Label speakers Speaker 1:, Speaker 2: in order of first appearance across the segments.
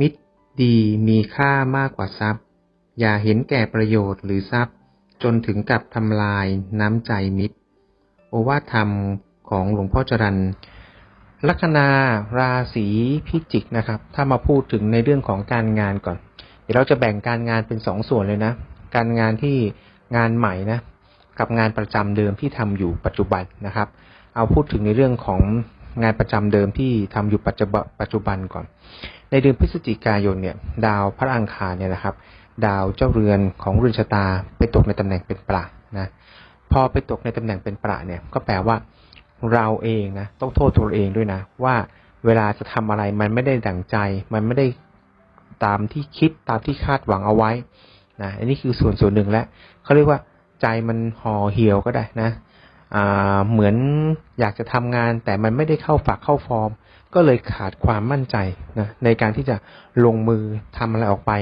Speaker 1: มิตรดีมีค่ามากกว่าทรัพย์ อย่าเห็นแก่ประโยชน์หรือทรัพย์ จนถึงกับทำลายน้ำใจมิตร โอวาทธรรมของหลวงพ่อจรันลัคนาราศีพิจิกนะครับ ถ้ามาพูดถึงในเรื่องของการงานก่อน เดี๋ยวเราจะแบ่งการงานเป็นสองส่วนเลยนะ การงานที่งานใหม่นะ กับงานประจำเดิมที่ทำอยู่ปัจจุบันนะครับ เอาพูดถึงในเรื่องของงานประจำเดิมที่ทำอยู่ปัจจุบันก่อน ในเดือนพฤศจิกายนเนี่ยดาวพระอังคารเนี่ยนะครับ ดาวเจ้าเรือนของเรือนชะตาไปตกในตำแหน่งเป็นปรานะพอไปตกในตำแหน่งเป็นปราเนี่ยก็แปลว่าเราเองนะต้องโทษตัวเองด้วยนะ ว่าเวลาจะทำอะไรมันไม่ได้ดั่งใจ มันไม่ได้ตามที่คิดตามที่คาดหวังเอาไว้นะอันนี้คือส่วนส่วนหนึ่งและเขาเรียกว่าใจมันห่อเหี่ยวก็ได้นะ เหมือนอยากจะทำงาน แต่มันไม่ได้เข้าฝักเข้าฟอร์ม ก็เลยขาดความมั่นใจนะในการที่จะลงมือทำอะไรออกไป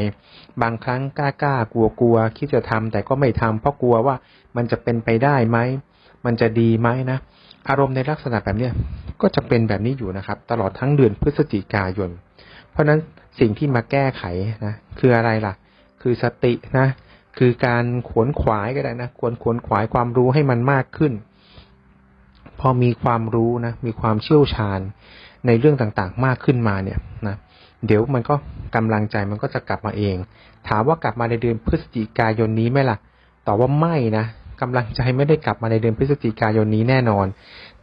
Speaker 1: บางครั้งกล้ากล้ากลัวกลัวคิดจะทำแต่ก็ไม่ทำเพราะกลัวว่ามันจะเป็นไปได้ไหม มันจะดีไหมนะ อารมณ์ในลักษณะแบบนี้ก็จะเป็นแบบนี้อยู่นะครับ ตลอดทั้งเดือนพฤศจิกายน เพราะนั้นสิ่งที่มาแก้ไขนะคืออะไรล่ะ คือสตินะ คือการขวนขวายก็ได้นะ ควรขวนขวายความรู้ให้มันมากขึ้น พอมีความรู้นะมีความเชี่ยวชาญในเรื่องต่างๆ มากขึ้นมาเนี่ยนะเดี๋ยวมันก็กำลังใจมันก็จะกลับมาเอง ถามว่ากลับมาในเดือนพฤศจิกายนนี้ไหมล่ะตอบว่าไม่นะกำลังใจไม่ได้กลับมาในเดือนพฤศจิกายนนี้แน่นอน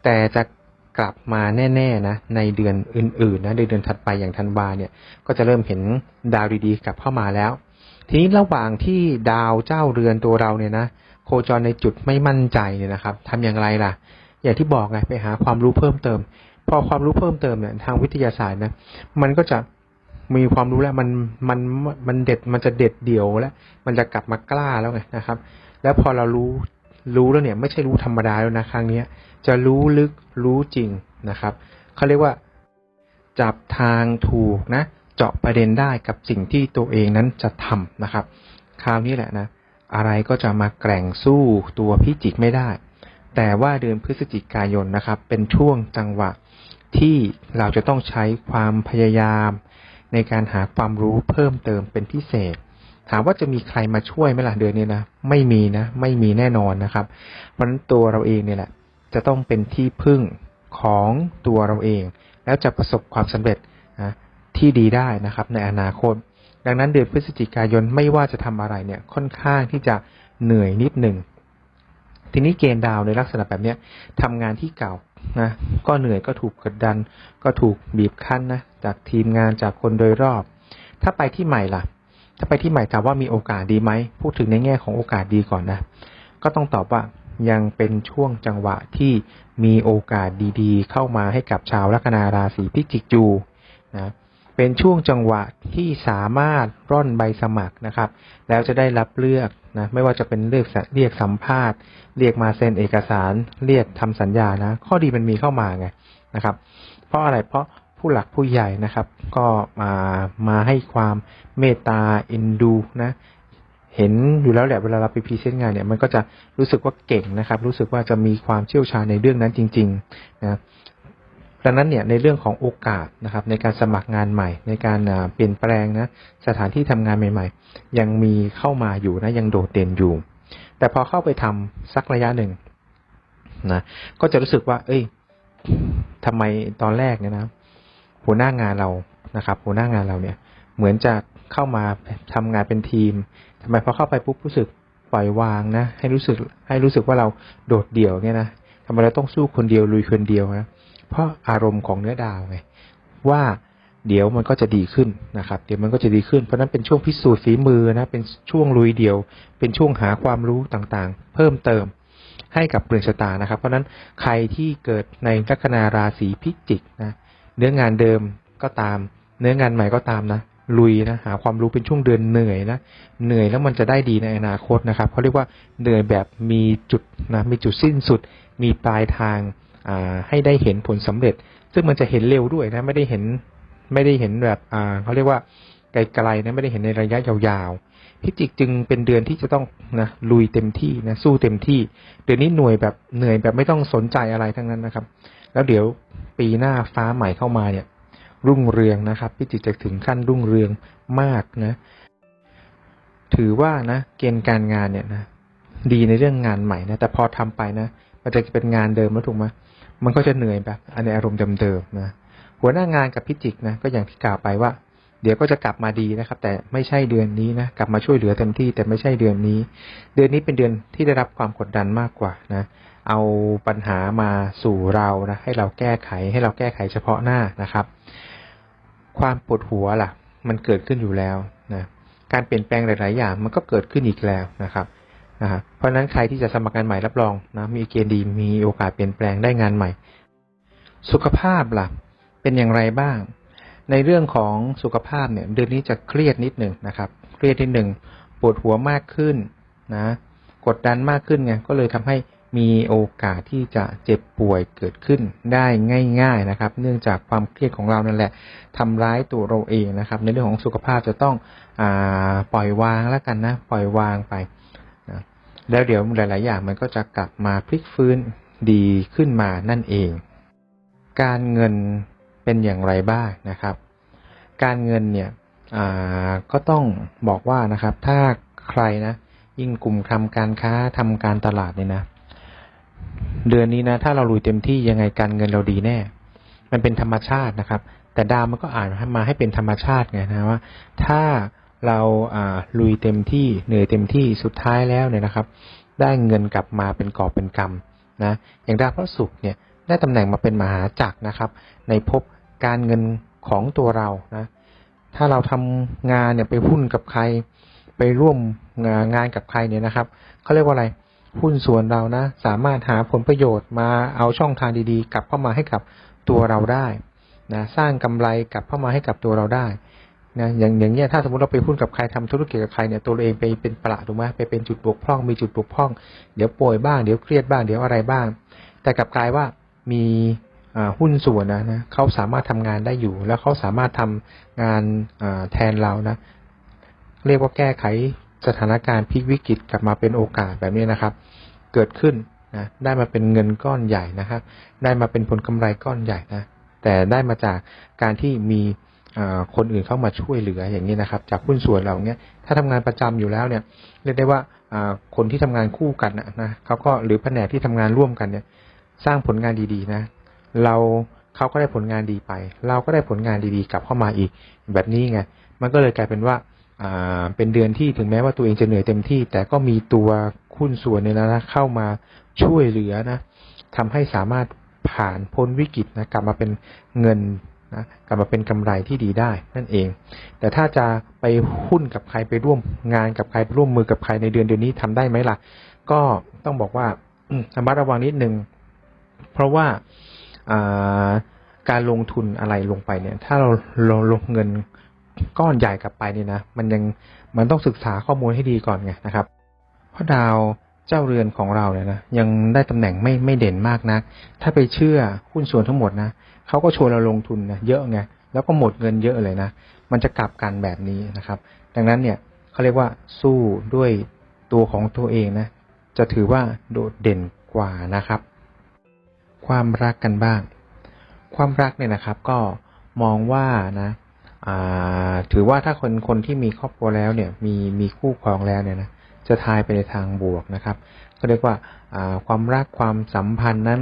Speaker 1: แต่จะกลับมาแน่ๆนะในเดือนอื่นๆนะในเดือนถัดไปอย่างธันวาเนี่ย ก็จะเริ่มเห็นดาวดีๆกลับเข้ามาแล้ว ทีนี้ระหว่างที่ดาวเจ้าเรือนตัวเราเนี่ยนะโคจรในจุดไม่มั่นใจเนี่ยนะครับทำอย่างไรล่ะ อย่างที่บอกไงไปหาความรู้เพิ่มเติม พอความรู้เพิ่มเติมเนี่ยทางวิทยาศาสตร์นะมันก็จะมีความรู้แล้วมันมันมันเด็ดมันจะเด็ดเดี่ยวแล้ว มันจะกลับมากล้าแล้วไงนะครับ แล้วพอเรารู้รู้แล้วเนี่ย ไม่ใช่รู้ธรรมดาแล้วนะครั้งนี้จะรู้ลึกรู้จริงนะครับเขาเรียกว่า จับทางถูกนะ เจาะประเด็นได้กับสิ่งที่ตัวเองนั้นจะทำนะครับ คราวนี้แหละนะ อะไรก็จะมาแกร่งสู้ตัวพิจิกไม่ได้ แต่ว่าเดือนพฤศจิกายนนะครับ เป็นช่วงจังหวะที่เราจะต้องใช้ความพยายาม ในการหาความรู้เพิ่มเติมเป็นพิเศษ ถามว่าจะมีใครมาช่วยไหมล่ะเดือนนี้นะไม่มีนะ ไม่มีแน่นอนนะครับ เพราะนั้นตัวเราเองเนี่ยแหละ จะต้องเป็นที่พึ่งของตัวเราเอง แล้วจะประสบความสำเร็จนะที่ดีได้นะครับ ในอนาคต ดังนั้นเดือนพฤศจิกายนไม่ว่าจะทำอะไรเนี่ยค่อนข้างที่จะเหนื่อยนิดหนึ่ง ทีนี้เกณฑ์ดาวในลักษณะแบบนี้ทำงานที่เก่านะก็เหนื่อยก็ถูกกดดัน ก็ถูกบีบคั้นนะจากทีมงานจากคนโดยรอบ ถ้าไปที่ใหม่ล่ะ ถ้าไปที่ใหม่ถามว่ามีโอกาสดีไหมพูดถึงในแง่ของโอกาสดีก่อนนะ ก็ต้องตอบว่ายังเป็นช่วงจังหวะที่มีโอกาสดีๆ เข้ามาให้กับชาวลัคนาราศีพิจิกจูนะเป็นช่วงจังหวะที่สามารถร่อนใบสมัครนะครับ แล้วจะได้รับเลือก นะไม่ว่าจะเป็นเรียกเรียกสัมภาษณ์ เรียกมาเซ็นเอกสาร เรียกทำสัญญานะ ข้อดีมันมีเข้ามาไงนะครับ เพราะอะไรเพราะผู้หลักผู้ใหญ่นะครับ ก็มามาให้ความเมตตาเอ็นดูนะเห็นอยู่แล้วแหละเวลาเราไปพรีเซนต์งานเนี่ยมันก็จะรู้สึกว่าเก่งนะครับ รู้สึกว่าจะมีความเชี่ยวชาญในเรื่องนั้นจริง ๆ นะ ดังนั้นเนี่ยในเรื่องของโอกาสนะครับในการสมัครงานใหม่ ในการเปลี่ยนแปลงนะสถานที่ทำงานใหม่ ๆ ยังมีเข้ามาอยู่นะยังโดดเด่นอยู่ แต่พอเข้าไปทำสักระยะหนึ่งนะก็จะรู้สึกว่า เอ้ยทำไมตอนแรกเนี่ยนะหัวหน้างานเรานะครับ หัวหน้างานเราเนี่ย เหมือนจะเข้ามาทำงานเป็นทีมทำไมพอเข้าไปปุ๊บรู้สึกปล่อยวางนะให้รู้สึกให้รู้สึกว่าเราโดดเดี่ยวเนี่ยนะทำไมเราต้องสู้คนเดียวลุยคนเดียวนะ เพราะอารมณ์ของเนื้อดาวไงว่าเดี๋ยวมันก็จะดีขึ้นนะครับ เดี๋ยวมันก็จะดีขึ้น เพราะนั้นเป็นช่วงพิสูจน์ฝีมือนะ เป็นช่วงลุยเดียว เป็นช่วงหาความรู้ต่างๆ เพิ่มเติมให้กับเรือนชะตานะครับ เพราะนั้นใครที่เกิดในลัคนาราศีพิจิกนะ เนื้องานเดิมก็ตาม เนื้องานใหม่ก็ตามนะ ลุยนะ หาความรู้เป็นช่วงเดือนเหนื่อยนะ เหนื่อยแล้วมันจะได้ดีในอนาคตนะครับเขาเรียกว่าเหนื่อยแบบมีจุดนะ มีจุดสิ้นสุด มีปลายทาง ให้ได้เห็นผลสำเร็จ ซึ่งมันจะเห็นเร็วด้วยนะ ไม่ได้เห็นไม่ได้เห็นแบบอ่าเขาเรียกว่าไกลๆนะไม่ได้เห็นในระยะยาวๆพิจิกจึงเป็นเดือนที่จะต้องนะลุยเต็มที่นะสู้เต็มที่เดือนนี้หน่วยแบบเหนื่อยแบบไม่ต้องสนใจอะไรทั้งนั้นนะครับ แล้วเดี๋ยวปีหน้าฟ้าใหม่เข้ามาเนี่ย รุ่งเรืองนะครับพิจิกจะถึงขั้นรุ่งเรืองมากนะ ถือว่านะ เกณฑ์การงานเนี่ยนะดีในเรื่องงานใหม่นะแต่พอทำไปนะมันจะเป็นงานเดิมแล้วถูกไหม มันก็จะเหนื่อยแบบอันในอารมณ์เดิมๆนะหัวหน้างานกับพิจิกนะก็อย่างที่กล่าวไปว่า เดี๋ยวก็จะกลับมาดีนะครับ แต่ไม่ใช่เดือนนี้นะกลับมาช่วยเหลือเต็มที่ แต่ไม่ใช่เดือนนี้ เดือนนี้เป็นเดือนที่ได้รับความกดดันมากกว่านะเอาปัญหามาสู่เรานะให้เราแก้ไขให้เราแก้ไขเฉพาะหน้านะครับ ความปวดหัวล่ะ มันเกิดขึ้นอยู่แล้วนะการเปลี่ยนแปลงหลาย ๆ อย่าง มันก็เกิดขึ้นอีกแล้วนะครับ เพราะนั้นใครที่จะสมัครงานใหม่รับรองนะมีเกณฑ์ดีมีโอกาสเปลี่ยนแปลงได้งานใหม่ สุขภาพล่ะ เป็นอย่างไรบ้าง ในเรื่องของสุขภาพเนี่ย เดือนนี้จะเครียดนิดหนึ่งนะครับ เครียดนิดหนึ่งปวดหัวมากขึ้นนะ กดดันมากขึ้นไงก็เลยทำให้มีโอกาสที่จะเจ็บป่วยเกิดขึ้นได้ง่าย ๆนะครับ เนื่องจากความเครียดของเรานั่นแหละทำร้ายตัวเราเองนะครับ ในเรื่องของสุขภาพจะต้องอปล่อยวางแล้วกันนะ ปล่อยวางไป แล้วเดี๋ยวหลาย ๆ อย่างมันก็จะกลับมาพลิกฟื้นดีขึ้นมานั่นเอง การเงินเป็นอย่างไรบ้างนะครับ การเงินเนี่ยก็ต้องบอกว่านะครับ ถ้าใครนะ ยิ่งกลุ่มทำการค้าทำการตลาดเนี่ยนะ เดือนนี้นะ ถ้าเราลุยเต็มที่ยังไงการเงินเราดีแน่ มันเป็นธรรมชาตินะครับ แต่ดาวมันก็อ่านมาให้เป็นธรรมชาติไงนะว่า ถ้า เราลุยเต็มที่เหนื่อยเต็มที่สุดท้ายแล้วเนี่ยนะครับ ได้เงินกลับมาเป็นกอบเป็นกำนะอย่างดาวพระศุกร์เนี่ยได้ตำแหน่งมาเป็นมหาจักรนะครับ ในภพการเงินของตัวเรานะถ้าเราทำงานเนี่ยไปหุ้นกับใคร ไปร่วมงานกับใครเนี่ยนะครับเขาเรียกว่าอะไรหุ้นส่วนเรานะสามารถหาผลประโยชน์มาเอาช่องทางดีๆ กลับเข้ามาให้กับตัวเราได้นะสร้างกำไรกลับเข้ามาให้กับตัวเราได้ นะอย่างอย่างเงี้ยถ้าสมมติเราไปหุ้นกับใครทำธุรกิจกับใครเนี่ยตัวเราเองไปเป็นประถูกไหมไปเป็นจุดบกพร่องมีจุดบกพร่อง เดี๋ยวป่วยบ้างเดี๋ยวเครียดบ้างเดี๋ยวอะไรบ้าง แต่กลับกลายว่ามีหุ้นส่วนนะนะเขาสามารถทำงานได้อยู่ แล้วเขาสามารถทำงานแทนเรานะ เรียกว่าแก้ไขสถานการณ์พลิกวิกฤตกลับมาเป็นโอกาสแบบนี้นะครับ เกิดขึ้นนะได้มาเป็นเงินก้อนใหญ่นะครับ ได้มาเป็นผลกำไรก้อนใหญ่นะแต่ได้มาจากการที่มี คนอื่นเข้ามาช่วยเหลืออย่างนี้นะครับ จากหุ้นส่วนเราเนี้ยถ้าทำงานประจำอยู่แล้วเนี่ยเรียกได้ว่าคนที่ทำงานคู่กันนะเขาก็หรือแผนกที่ทำงานร่วมกันเนี่ย สร้างผลงานดีๆนะ เราเขาก็ได้ผลงานดีไป เราก็ได้ผลงานดีๆกลับเข้ามาอีก แบบนี้ไงมันก็เลยกลายเป็นว่าเป็นเดือนที่ถึงแม้ว่าตัวเองจะเหนื่อยเต็มที่ แต่ก็มีตัวคุณส่วนเนี่ยนะเข้ามาช่วยเหลือนะทำให้สามารถผ่านพ้นวิกฤตนะกลับมาเป็นเงิน นะกลับมาเป็นกำไรที่ดีได้นั่นเอง แต่ถ้าจะไปหุ้นกับใครไปร่วมงานกับใครไปร่วมมือกับใครในเดือนเดือนนี้ทำได้ไหมล่ะ ก็ต้องบอกว่าระมัดระวังนิดนึงเพราะว่าการลงทุนอะไรลงไปเนี่ย ถ้าเราเราลงเงินก้อนใหญ่กลับไปเนี่ยนะ มันยังมันต้องศึกษาข้อมูลให้ดีก่อนไงนะครับ เพราะดาว เจ้าเรือนของเราเนี่ยนะยังได้ตำแหน่งไม่ไม่เด่นมากนะถ้าไปเชื่อหุ้นส่วนทั้งหมดนะเขาก็ชวนเราลงทุนนะเยอะไงแล้วก็หมดเงินเยอะเลยนะมันจะกลับกันแบบนี้นะครับ ดังนั้นเนี่ยเขาเรียกว่าสู้ด้วยตัวของตัวเองนะจะถือว่าโดดเด่นกว่านะครับ ความรักกันบ้าง ความรักเนี่ยนะครับ ก็มองว่านะถือว่าถ้าคนคนที่มีครอบครัวแล้วเนี่ย มีมีคู่ครองแล้วเนี่ยนะ จะทายไปในทางบวกนะครับ ก็เรียกว่าความรักความสัมพันธ์นั้น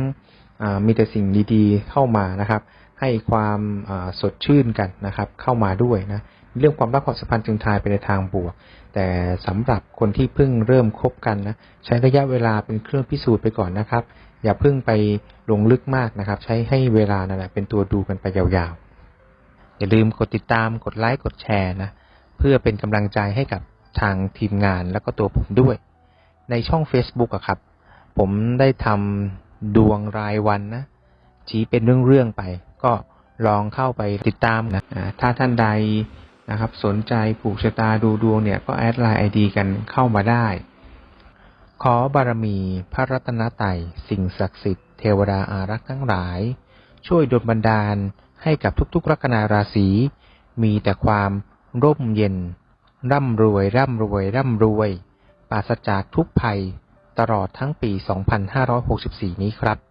Speaker 1: มีแต่สิ่งดีๆเข้ามานะครับ ให้ความสดชื่นกันนะครับ เข้ามาด้วยนะเรื่องความรักความสัมพันธ์จึงทายไปในทางบวก แต่สำหรับคนที่เพิ่งเริ่มคบกันนะใช้ระยะเวลาเป็นเครื่องพิสูจน์ไปก่อนนะครับ อย่าเพิ่งไปลงลึกมากนะครับ ใช้ให้เวลานั่นแหละเป็นตัวดูกันไปยาวๆ อย่าลืมกดติดตามกดไลค์กดแชร์นะเพื่อเป็นกำลังใจให้กับ ทางทีมงานแล้วก็ตัวผมด้วย ในช่อง Facebook อะครับ ผมได้ทำดวงรายวันนะ ชี้เป็นเรื่องๆไป ก็ลองเข้าไปติดตามนะถ้าท่านใดนะครับ สนใจผูกชะตาดูดวงเนี่ยก็แอดไลน์ไอดีกันเข้ามาได้ ขอบารมีพระรัตนตรัยสิ่งศักดิ์สิทธิ์เทวดาอารักษ์ทั้งหลาย ช่วยดลบันดาลให้กับทุกๆ ลัคนาราศีมีแต่ความร่มเย็น ร่ำรวย ร่ำรวย ร่ำรวย ปราศจากทุกภัย ตลอดทั้งปี 2564 นี้ครับ